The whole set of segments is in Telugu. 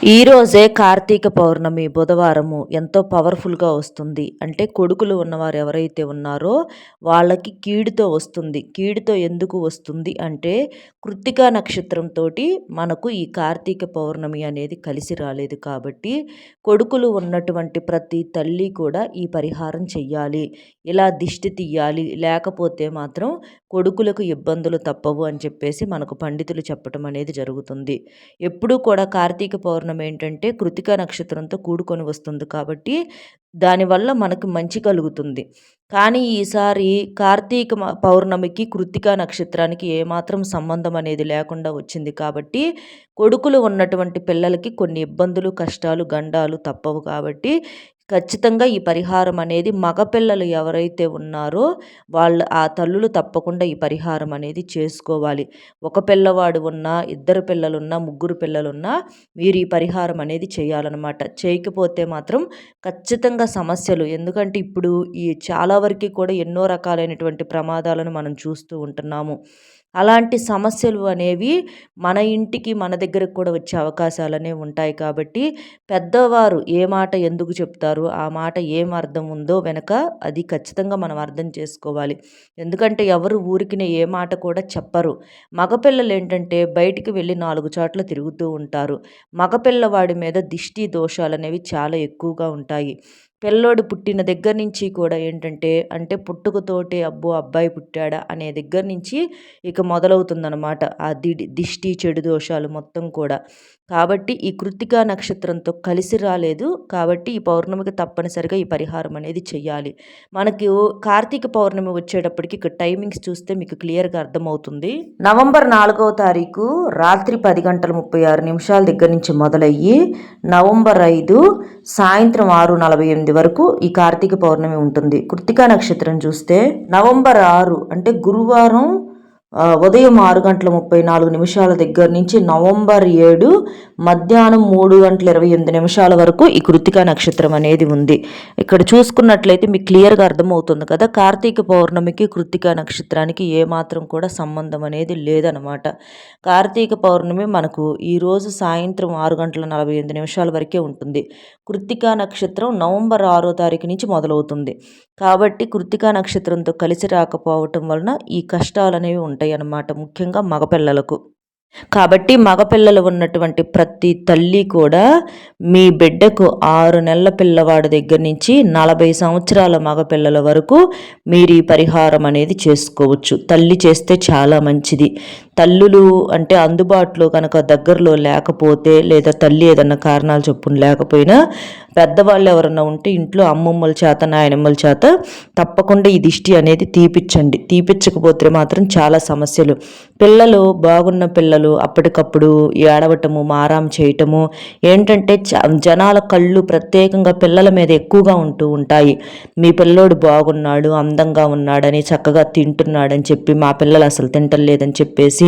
ఈరోజే కార్తీక పౌర్ణమి బుధవారము ఎంతో పవర్ఫుల్గా వస్తుంది. అంటే కొడుకులు ఉన్నవారు ఎవరైతే ఉన్నారో వాళ్ళకి కీడుతో వస్తుంది. కీడుతో ఎందుకు వస్తుంది అంటే కృత్తికా నక్షత్రంతో మనకు ఈ కార్తీక పౌర్ణమి అనేది కలిసి రాలేదు కాబట్టి కొడుకులు ఉన్నటువంటి ప్రతి తల్లి కూడా ఈ పరిహారం చెయ్యాలి. ఇలా దిష్టి తీయాలి. లేకపోతే మాత్రం కొడుకులకు ఇబ్బందులు తప్పవు అని చెప్పేసి మనకు పండితులు చెప్పటం అనేది జరుగుతుంది. ఎప్పుడూ కూడా కార్తీక పౌర్ణమి నక్షత్రం ఏంటంటే కృతికా నక్షత్రంతో కూడుకొని వస్తుంది కాబట్టి దానివల్ల మనకు మంచి కలుగుతుంది. కానీ ఈసారి కార్తీక పౌర్ణమికి కృతిక నక్షత్రానికి ఏమాత్రం సంబంధం అనేది లేకుండా వచ్చింది కాబట్టి కొడుకులు ఉన్నటువంటి పిల్లలకి కొన్ని ఇబ్బందులు కష్టాలు గండాలు తప్పవు కాబట్టి ఖచ్చితంగా ఈ పరిహారం అనేది మగపిల్లలు ఎవరైతే ఉన్నారో వాళ్ళు ఆ తల్లులు తప్పకుండా ఈ పరిహారం అనేది చేసుకోవాలి. ఒక పిల్లవాడు ఉన్నా ఇద్దరు పిల్లలున్నా ముగ్గురు పిల్లలున్నా మీరు ఈ పరిహారం అనేది చేయాలన్నమాట. చేయకపోతే మాత్రం ఖచ్చితంగా సమస్యలు. ఎందుకంటే ఇప్పుడు ఈ చాలా వరకు కూడా ఎన్నో రకాలైనటువంటి ప్రమాదాలను మనం చూస్తూ ఉంటున్నాము. అలాంటి సమస్యలు అనేవి మన ఇంటికి మన దగ్గరకు కూడా వచ్చే అవకాశాలు అనేవి ఉంటాయి కాబట్టి పెద్దవారు ఏ మాట ఎందుకు చెప్తారు ఆ మాట ఏం అర్థం ఉందో వెనక అది ఖచ్చితంగా మనం అర్థం చేసుకోవాలి. ఎందుకంటే ఎవరు ఊరికిన ఏ మాట కూడా చెప్పరు. మగపిల్లలు ఏంటంటే బయటికి వెళ్ళి నాలుగు చోట్ల తిరుగుతూ ఉంటారు. మగపిల్లవాడి మీద దిష్టి దోషాలు అనేవి చాలా ఎక్కువగా ఉంటాయి. పిల్లోడు పుట్టిన దగ్గర నుంచి కూడా ఏంటంటే అంటే పుట్టుకతోటే అబ్బో అబ్బాయి పుట్టాడా అనే దగ్గర నుంచి ఇక మొదలవుతుందనమాట ఆ దిడి దిష్టి చెడు దోషాలు మొత్తం కూడా. కాబట్టి ఈ కృత్తికా నక్షత్రంతో కలిసి రాలేదు. కాబట్టి ఈ పౌర్ణమికి తప్పనిసరిగా ఈ పరిహారం అనేది చేయాలి మనకి కార్తీక పౌర్ణమి వచ్చేటప్పటికి ఇక్కడ టైమింగ్స్ చూస్తే మీకు క్లియర్గా అర్థమవుతుంది. నవంబర్ నాలుగవ తారీఖు రాత్రి పది గంటల ముప్పై ఆరు నిమిషాల దగ్గర నుంచి మొదలయ్యి నవంబర్ ఐదు సాయంత్రం ఆరు నలభై ఎనిమిది వరకు ఈ కార్తీక పౌర్ణమి ఉంటుంది. కృత్తికా నక్షత్రం చూస్తే నవంబర్ ఆరు అంటే గురువారం ఉదయం ఆరు గంటల ముప్పై నాలుగు నిమిషాల దగ్గర నుంచి నవంబర్ ఏడు మధ్యాహ్నం మూడు గంటల ఇరవై ఎనిమిది నిమిషాల వరకు ఈ కృతికా నక్షత్రం అనేది ఉంది. ఇక్కడ చూసుకున్నట్లయితే మీకు క్లియర్గా అర్థమవుతుంది కదా కార్తీక పౌర్ణమికి కృతికా నక్షత్రానికి ఏమాత్రం కూడా సంబంధం అనేది లేదనమాట కార్తీక పౌర్ణమి మనకు ఈరోజు సాయంత్రం ఆరు గంటల నలభై ఎనిమిది నిమిషాల వరకే ఉంటుంది. కృతికా నక్షత్రం నవంబర్ ఆరో తారీఖు నుంచి మొదలవుతుంది. కాబట్టి కృతికా నక్షత్రంతో కలిసి రాకపోవటం వలన ఈ కష్టాలు అనేవి ఉంటాయి. అన్నమాట ముఖ్యంగా మగపిల్లలకు. కాబట్టి మగపిల్లలు ఉన్నటువంటి ప్రతి తల్లి కూడా మీ బిడ్డకు ఆరు నెలల పిల్లవాడి దగ్గర నుంచి నలభై సంవత్సరాల మగపిల్లల వరకు మీరు ఈ పరిహారం అనేది చేసుకోవచ్చు. తల్లి చేస్తే చాలా మంచిది. తల్లులు అంటే అందుబాటులో కనుక దగ్గరలో లేకపోతే లేదా తల్లి ఏదన్నా కారణాలు చొప్పున లేకపోయినా పెద్దవాళ్ళు ఎవరన్నా ఉంటే ఇంట్లో అమ్మమ్మల చేత నాయనమ్మల చేత తప్పకుండా ఈ దిష్టి అనేది తీపిచ్చండి. తీపిచ్చకపోతే మాత్రం చాలా సమస్యలు. పిల్లలు బాగున్న పిల్లలు అప్పటికప్పుడు ఏడవటము మారాం చేయటము ఏంటంటే జనాల కళ్ళు ప్రత్యేకంగా పిల్లల మీద ఎక్కువగా ఉంటూ ఉంటాయి. మీ పిల్లోడు బాగున్నాడు అందంగా ఉన్నాడని చక్కగా తింటున్నాడని చెప్పి మా పిల్లలు అసలు తింటలేదని చెప్పేసి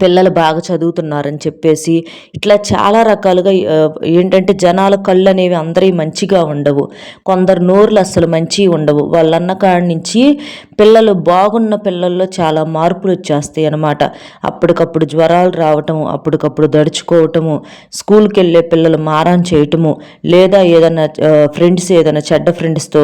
పిల్లలు బాగా చదువుతున్నారని చెప్పేసి ఇట్లా చాలా రకాలుగా ఏంటంటే జనాల కళ్ళు అనేవి అందరి మంచిగా ఉండవు. కొందరు నోరులు అసలు మంచి ఉండవు. వాళ్ళన్న కాడి నుంచి పిల్లలు బాగున్న పిల్లల్లో చాలా మార్పులు వచ్చేస్తాయి అనమాట అప్పటికప్పుడు జ్వరాలు రావటం అప్పటికప్పుడు దడుచుకోవటము స్కూల్కి వెళ్ళే పిల్లలు మారం చేయటము లేదా ఏదైనా ఫ్రెండ్స్ ఏదైనా చెడ్డ ఫ్రెండ్స్తో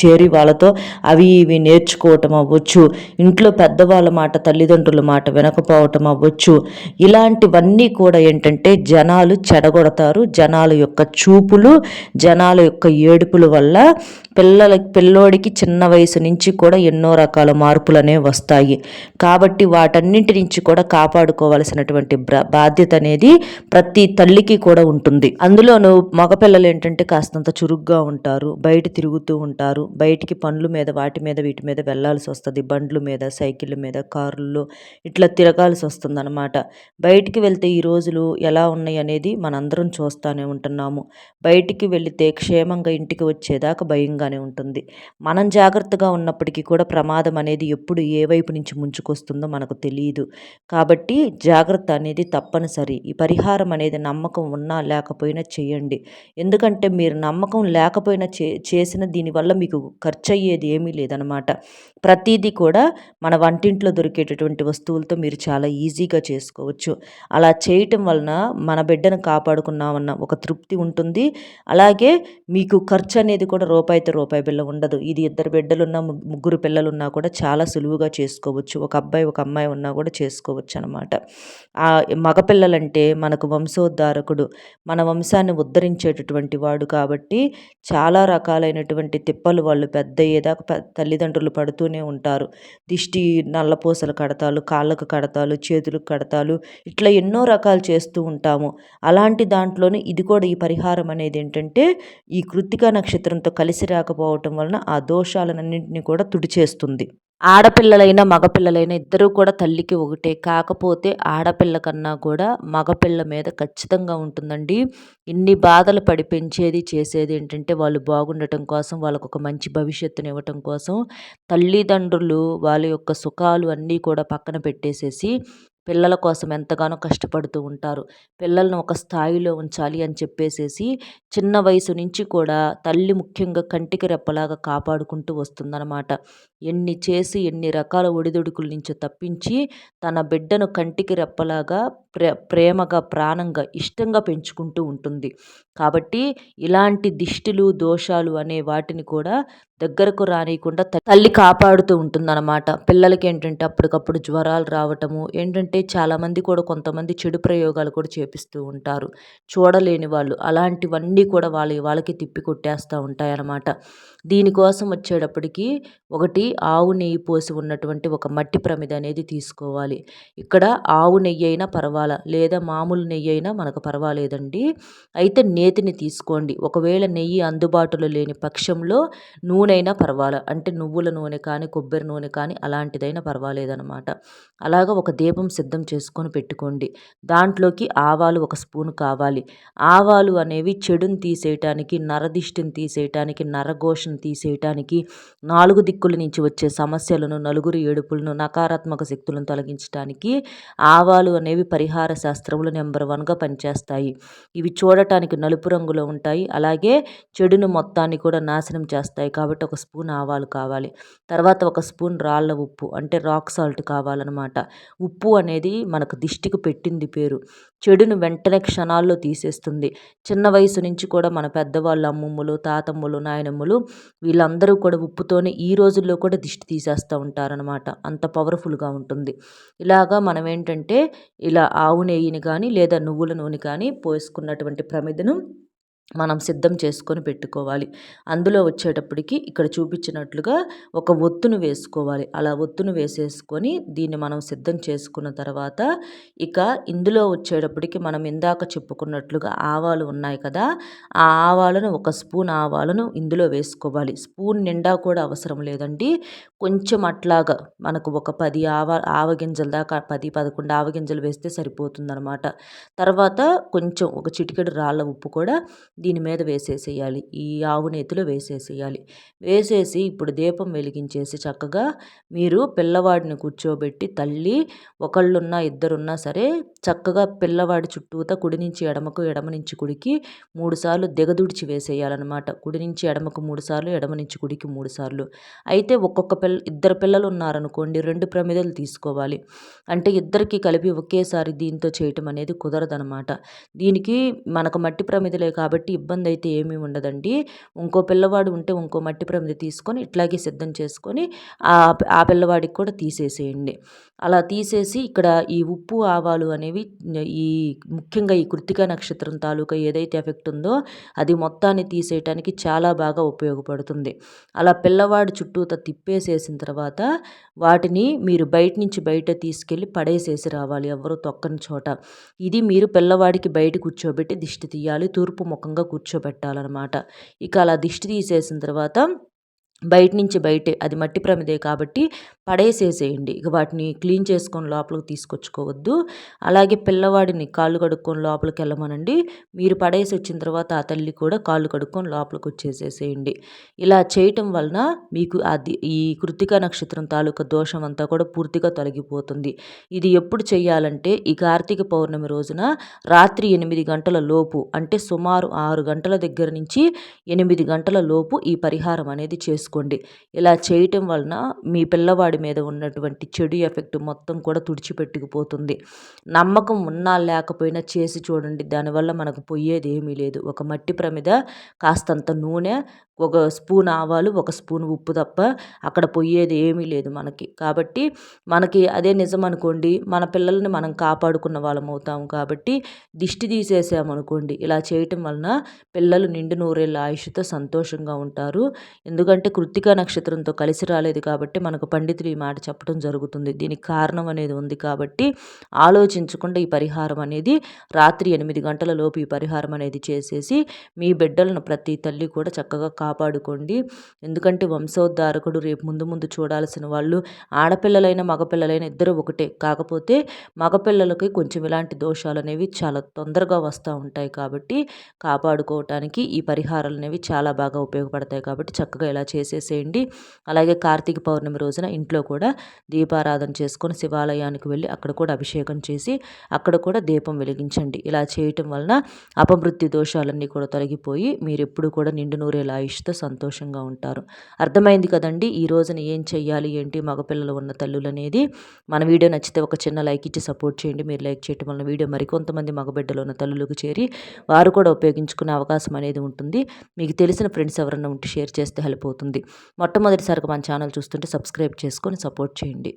చేరి వాళ్ళతో అవి ఇవి నేర్చుకోవటం అవ్వచ్చు. ఇంట్లో పెద్దవాళ్ళ మాట తల్లిదండ్రుల మాట వినకపోవటం అవ్వచ్చు అవ్వచ్చు. ఇలాంటివన్నీ కూడా ఏంటంటే జనాలు చెడగొడతారు. జనాల యొక్క చూపులు జనాల యొక్క ఏడుపుల వల్ల పిల్లల పిల్లోడికి చిన్న వయసు నుంచి కూడా ఎన్నో రకాల మార్పులు అనేవి వస్తాయి. కాబట్టి వాటన్నింటి నుంచి కూడా కాపాడుకోవాల్సినటువంటి బాధ్యత అనేది ప్రతి తల్లికి కూడా ఉంటుంది. అందులోనూ మగపిల్లలు ఏంటంటే కాస్తంత చురుగ్గా ఉంటారు బయట తిరుగుతూ ఉంటారు బయటికి పండ్ల మీద వాటి మీద వీటి మీద వెళ్ళాల్సి వస్తుంది. బండ్ల మీద సైకిళ్ళ మీద కార్లలో ఇట్లా తిరగాల్సి వస్తుంది అనమాట బయటికి వెళ్తే ఈ రోజులు ఎలా ఉన్నాయి అనేది మనందరం చూస్తూనే ఉంటున్నాము. బయటికి వెళితే క్షేమంగా ఇంటికి వచ్చేదాకా భయంగా విధంగానే ఉంటుంది. మనం జాగ్రత్తగా ఉన్నప్పటికీ కూడా ప్రమాదం అనేది ఎప్పుడు ఏ వైపు నుంచి ముంచుకొస్తుందో మనకు తెలియదు కాబట్టి జాగ్రత్త అనేది తప్పనిసరి. ఈ పరిహారం అనేది నమ్మకం ఉన్నా లేకపోయినా చేయండి. ఎందుకంటే మీరు నమ్మకం లేకపోయినా చే చేసిన దీనివల్ల మీకు ఖర్చు అయ్యేది ఏమీ లేదనమాట ప్రతిదీ కూడా మన వంటింట్లో దొరికేటటువంటి వస్తువులతో మీరు చాలా ఈజీగా చేసుకోవచ్చు. అలా చేయటం వలన మన బిడ్డను కాపాడుకున్నామన్న ఒక తృప్తి ఉంటుంది. అలాగే మీకు ఖర్చు అనేది కూడా రూపాయితో రూపాయి బిల్ల ఉండదు. ఇది ఇద్దరు బిడ్డలున్నా ముగ్గురు పిల్లలున్నా కూడా చాలా సులువుగా చేసుకోవచ్చు. ఒక అబ్బాయి ఒక అమ్మాయి ఉన్నా కూడా చేసుకోవచ్చు అనమాట ఆ మగపిల్లలంటే మనకు వంశోద్ధారకుడు మన వంశాన్ని ఉద్ధరించేటటువంటి వాడు కాబట్టి చాలా రకాలైనటువంటి తిప్పలు వాళ్ళు పెద్ద అయ్యేదాకా తల్లిదండ్రులు పడుతూనే ఉంటారు. దిష్టి నల్లపూసలు కడతాలు కాళ్ళకు కడతాలు చేతులకు కడతాలు ఇట్లా ఎన్నో రకాలు చేస్తూ ఉంటాము. అలాంటి దాంట్లోనే ఇది కూడా ఈ పరిహారం అనేది ఏంటంటే ఈ కృత్తిక నక్షత్రంతో కలిసి రా రాకపోవటం వలన ఆ దోషాలన్నింటినీ కూడా తుడిచేస్తుంది. ఆడపిల్లలైనా మగపిల్లలైనా ఇద్దరూ కూడా తల్లికి ఒకటే. కాకపోతే ఆడపిల్ల కన్నా కూడా మగపిల్ల మీద ఖచ్చితంగా ఉంటుందండి. ఇన్ని బాధలు పడి పెంచేది చేసేది ఏంటంటే వాళ్ళు బాగుండటం కోసం వాళ్ళకు ఒక మంచి భవిష్యత్తుని ఇవ్వటం కోసం తల్లిదండ్రులు వాళ్ళ యొక్క సుఖాలు అన్నీ కూడా పక్కన పెట్టేసేసి పిల్లల కోసం ఎంతగానో కష్టపడుతూ ఉంటారు. పిల్లలను ఒక స్థాయిలో ఉంచాలి అని చెప్పేసేసి చిన్న వయసు నుంచి కూడా తల్లి ముఖ్యంగా కంటికి రెప్పలాగా కాపాడుకుంటూ వస్తుందన్నమాట. ఎన్ని చేసి ఎన్ని రకాల ఒడిదుడుకుల నుంచి తప్పించి తన బిడ్డను కంటికి రెప్పలాగా ప్రే ప్రేమగా ప్రాణంగా ఇష్టంగా పెంచుకుంటూ ఉంటుంది. కాబట్టి ఇలాంటి దిష్టిలు దోషాలు అనే వాటిని కూడా దగ్గరకు రానియకుండా తల్లి కాపాడుతూ ఉంటుందన్నమాట. పిల్లలకి ఏంటంటే అప్పటికప్పుడు జ్వరాలు రావటము ఏంటంటే చాలామంది కూడా కొంతమంది చెడు ప్రయోగాలు కూడా చేపిస్తూ ఉంటారు. చూడలేని వాళ్ళు అలాంటివన్నీ కూడా వాళ్ళ వాళ్ళకి తిప్పి కొట్టేస్తూ ఉంటాయన్నమాట. దీనికోసం వచ్చేటప్పటికి ఒకటి ఆవు నెయ్యి పోసి ఉన్నటువంటి ఒక మట్టి ప్రమిద అనేది తీసుకోవాలి. ఇక్కడ ఆవు నెయ్యి అయినా పర్వాలా లేదా మామూలు నెయ్యి అయినా మనకు పర్వాలేదండి. అయితే నేతిని తీసుకోండి. ఒకవేళ నెయ్యి అందుబాటులో లేని పక్షంలో నూనె అయినా పర్వాలే. అంటే నువ్వుల నూనె కానీ కొబ్బరి నూనె కానీ అలాంటిదైనా పర్వాలేదనమాట. అలాగ ఒక దీపం సిద్ధం చేసుకొని పెట్టుకోండి. దాంట్లోకి ఆవాలు ఒక స్పూన్ కావాలి. ఆవాలు అనేవి చెడుని తీసేయటానికి నరదిష్టిని తీసేయటానికి నరఘోషను తీసేయటానికి నాలుగు దిక్కుల నుంచి వచ్చే సమస్యలను నలుగురు ఏడుపులను నకారాత్మక శక్తులను తొలగించడానికి ఆవాలు అనేవి పరిహార శాస్త్రములు నెంబర్ వన్గా పనిచేస్తాయి. ఇవి చూడటానికి నలుపు రంగులో ఉంటాయి. అలాగే చెడును మొత్తాన్ని కూడా నాశనం చేస్తాయి. కాబట్టి ఒక స్పూన్ ఆవాలు కావాలి. తర్వాత ఒక స్పూన్ రాళ్ళ ఉప్పు అంటే రాక్ సాల్ట్ కావాలన్నమాట. ఉప్పు అనేది మనకు దిష్టికి పెట్టింది పేరు. చెడును వెంటనే క్షణాల్లో తీసేస్తుంది. చిన్న వయసు నుంచి కూడా మన పెద్దవాళ్ళు అమ్మమ్మలు తాతమ్మలు నాయనమ్మలు వీళ్ళందరూ కూడా ఉప్పుతోనే ఈ రోజుల్లో కూడా దిష్టి తీసేస్తూ ఉంటారనమాట అంత పవర్ఫుల్గా ఉంటుంది. ఇలాగా మనం ఏంటంటే ఇలా ఆవు నెయ్యిని కానీ లేదా నువ్వుల నూనె కానీ పోసుకున్నటువంటి ప్రమిదను మనం సిద్ధం చేసుకొని పెట్టుకోవాలి. అందులో వచ్చేటప్పటికి ఇక్కడ చూపించినట్లుగా ఒక ఒత్తును వేసుకోవాలి. అలా ఒత్తును వేసేసుకొని దీన్ని మనం సిద్ధం చేసుకున్న తర్వాత ఇక ఇందులో వచ్చేటప్పటికి మనం ఇందాక చెప్పుకున్నట్లుగా ఆవాలు ఉన్నాయి కదా ఆ ఆవాలను ఒక స్పూన్ ఆవాలను ఇందులో వేసుకోవాలి. స్పూన్ నిండా కూడా అవసరం లేదండి. కొంచెం అట్లాగా మనకు ఒక పది ఆవ ఆవగింజల దాకా పది పదకొండు ఆవగింజలు వేస్తే సరిపోతుందనమాట. తర్వాత కొంచెం ఒక చిటికెడు రాళ్ళ ఉప్పు కూడా దీని మీద వేసేసేయాలి. ఈ ఆవు నేతిలో వేసేసేయాలి. వేసేసి ఇప్పుడు దీపం వెలిగించేసి చక్కగా మీరు పిల్లవాడిని కూర్చోబెట్టి తల్లి ఒకళ్ళున్నా ఇద్దరున్నా సరే చక్కగా పిల్లవాడి చుట్టూతా కుడి నుంచి ఎడమకు ఎడమ నుంచి కుడికి మూడుసార్లు దిగదుడిచి వేసేయాలన్నమాట. కుడి నుంచి ఎడమకు మూడుసార్లు ఎడమ నుంచి కుడికి మూడుసార్లు అయితే ఒక్కొక్క పిల్ల ఇద్దరు పిల్లలు ఉన్నారనుకోండి రెండు ప్రమిదలు తీసుకోవాలి. అంటే ఇద్దరికి కలిపి ఒకేసారి దీంతో చేయటం అనేది కుదరదనమాట దీనికి మనకు మట్టి ప్రమిదలే కాబట్టి ఇబ్బంది అయితే ఏమీ ఉండదండి. ఇంకో పిల్లవాడు ఉంటే ఇంకో మట్టి ప్రమిద తీసుకొని ఇట్లాగే సిద్ధం చేసుకొని ఆ పిల్లవాడికి కూడా తీసేసేయండి. అలా తీసేసి ఇక్కడ ఈ ఉప్పు ఆవాలు అనేవి ఈ ముఖ్యంగా ఈ కృతిక నక్షత్రం తాలూకా ఏదైతే ఎఫెక్ట్ ఉందో అది మొత్తాన్ని తీసేయటానికి చాలా బాగా ఉపయోగపడుతుంది. అలా పిల్లవాడు చుట్టూత తిప్పేసేసిన తర్వాత వాటిని మీరు బయట నుంచి బయట తీసుకెళ్ళి పడేసేసి రావాలి ఎవరు తొక్కని చోట. ఇది మీరు పిల్లవాడికి బయట కూర్చోబెట్టి దిష్టి తీయాలి తూర్పు ముఖంగా కూర్చోబెట్టాలన్నమాట. ఇక అలా దిష్టి తీసేసిన తర్వాత బయట నుంచి బయటే అది మట్టి ప్రమిదే కాబట్టి పడేసేసేయండి. ఇక వాటిని క్లీన్ చేసుకొని లోపలికి తీసుకొచ్చుకోవద్దు. అలాగే పిల్లవాడిని కాళ్ళు కడుక్కొని లోపలికి వెళ్ళమనండి. మీరు పడేసి వచ్చిన తర్వాత ఆ తల్లి కూడా కాళ్ళు కడుక్కొని లోపలికి వచ్చేసేసేయండి. ఇలా చేయటం వలన మీకు అది ఈ కృతిక నక్షత్రం తాలూకా దోషం అంతా కూడా పూర్తిగా తొలగిపోతుంది. ఇది ఎప్పుడు చేయాలంటే ఈ కార్తీక పౌర్ణమి రోజున రాత్రి ఎనిమిది గంటల లోపు అంటే సుమారు ఆరు గంటల దగ్గర నుంచి ఎనిమిది గంటల లోపు ఈ పరిహారం అనేది చేసుకోండి ఇలా చేయటం వలన మీ పిల్లవాడి మీద ఉన్నటువంటి చెడు ఎఫెక్ట్ మొత్తం కూడా తుడిచిపెట్టుకుపోతుంది. నమ్మకం ఉన్నా లేకపోయినా చేసి చూడండి. దానివల్ల మనకు పోయేది ఏమీ లేదు. ఒక మట్టి ప్రమిద కాస్తంత నూనె ఒక స్పూన్ ఆవాలు ఒక స్పూన్ ఉప్పు తప్ప అక్కడ పోయేది ఏమీ లేదు మనకి. కాబట్టి మనకి అదే నిజం అనుకోండి మన పిల్లల్ని మనం కాపాడుకున్న వాళ్ళం అవుతాము కాబట్టి దిష్టి తీసేసామనుకోండి ఇలా చేయటం వలన పిల్లలు నిండు నూరేళ్ళ ఆయుష్తో సంతోషంగా ఉంటారు. ఎందుకంటే కృత్తికా నక్షత్రంతో కలిసి రాలేదు కాబట్టి మనకు పండితులు ఈ మాట చెప్పడం జరుగుతుంది. దీనికి కారణం అనేది ఉంది కాబట్టి ఆలోచించకుండా ఈ పరిహారం అనేది రాత్రి ఎనిమిది గంటల లోపు ఈ పరిహారం అనేది చేసేసి మీ బిడ్డలను ప్రతి తల్లి కూడా చక్కగా కాపాడుకోండి. ఎందుకంటే వంశోద్ధారకుడు రేపు ముందు ముందు చూడాల్సిన వాళ్ళు ఆడపిల్లలైన మగపిల్లలైన ఇద్దరు ఒకటే. కాకపోతే మగపిల్లలకి కొంచెం ఇలాంటి దోషాలు అనేవి చాలా తొందరగా వస్తూ ఉంటాయి కాబట్టి కాపాడుకోవటానికి ఈ పరిహారాలు అనేవి చాలా బాగా ఉపయోగపడతాయి కాబట్టి చక్కగా ఇలా చేసేసేయండి. అలాగే కార్తీక పౌర్ణమి రోజున ఇంట్లో కూడా దీపారాధన చేసుకొని శివాలయానికి వెళ్ళి అక్కడ కూడా అభిషేకం చేసి అక్కడ కూడా దీపం వెలిగించండి. ఇలా చేయటం వలన అపమృత్యు దోషాలన్నీ కూడా తొలగిపోయి మీరు ఎప్పుడు కూడా నిండు నూరేలా ఆయుష్తో సంతోషంగా ఉంటారు. అర్థమైంది కదండి? ఈ రోజున ఏం చెయ్యాలి? ఏంటి? మగపిల్లలు ఉన్న తల్లులు అనేది మన వీడియో నచ్చితే ఒక చిన్న లైక్ ఇచ్చి సపోర్ట్ చేయండి. మీరు లైక్ చేయటం వల్ల వీడియో మరికొంతమంది మగబిడ్డలు ఉన్న తల్లులకు చేరి వారు కూడా ఉపయోగించుకునే అవకాశం అనేది ఉంటుంది. మీకు తెలిసిన ఫ్రెండ్స్ ఎవరన్నా ఉంటే షేర్ చేస్తే హెల్ప్ అవుతుంది. మొట్టమొదటిసారిగా మన ఛానల్ చూస్తుంటే సబ్స్క్రైబ్ చేసుకొని సపోర్ట్ చేయండి.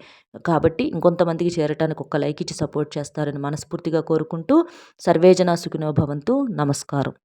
కాబట్టి ఇంకొంతమందికి చేరటానికి ఒక లైక్ ఇచ్చి సపోర్ట్ చేస్తారని మనస్ఫూర్తిగా కోరుకుంటూ సర్వేజన సుఖినో భవంతు. నమస్కారం.